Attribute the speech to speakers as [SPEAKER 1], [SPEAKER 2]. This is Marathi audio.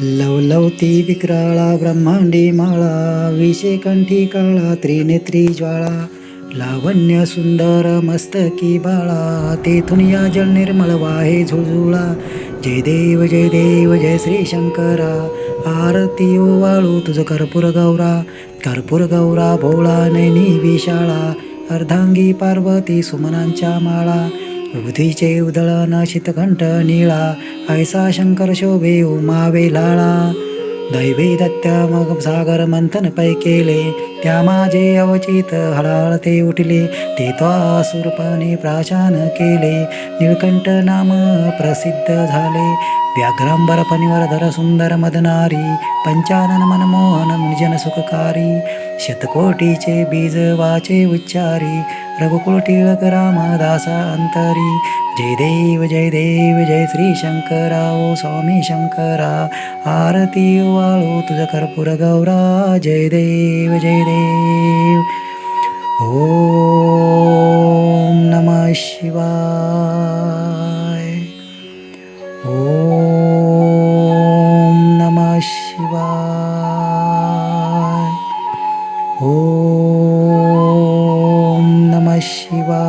[SPEAKER 1] लवलवती विक्राळा ब्रह्मांडी माळा विषेकंठी काळा त्रिनेत्री ज्वाळा लावण्य सुंदर मस्तकी बाळा तेथून या जल निर्मळ वाहे झुळझुळा. जय देव जय देव जय श्री शंकरा. आरती वाळू तुझ कर्पूर गौरा. कर्पूर गौरा भोळा नैनी विशाळा. अर्धांगी पार्वती सुमनांच्या माळा. बुद्धीचे नाशित कंठ निळा ऐसा शंकर शोभे उमावे लाळा दैवी दत्त्या मग सागर मंथन पै केले त्या माझे अवचित हळाळते उठले ते त्वासुरपणे प्राशान केले. निळकंठ नाम प्रसिद्ध झाले व्याघ्रांबर पनिवरधर सुंदर मदनारी पंचानन मनमोहन निजन सुखकारी. शतकोटीचे बीज वाचे उच्चारी रघुकुल टिळक रामदासा अंतरी. जय देव जय देव जय श्री शंकरा ओ स्वामी शंकरा. आरती वाळू तुझ कर्पूर गौरा. जय देव जय देव. ओम नमः शिवाय. ओम नमः शिवाय. ओ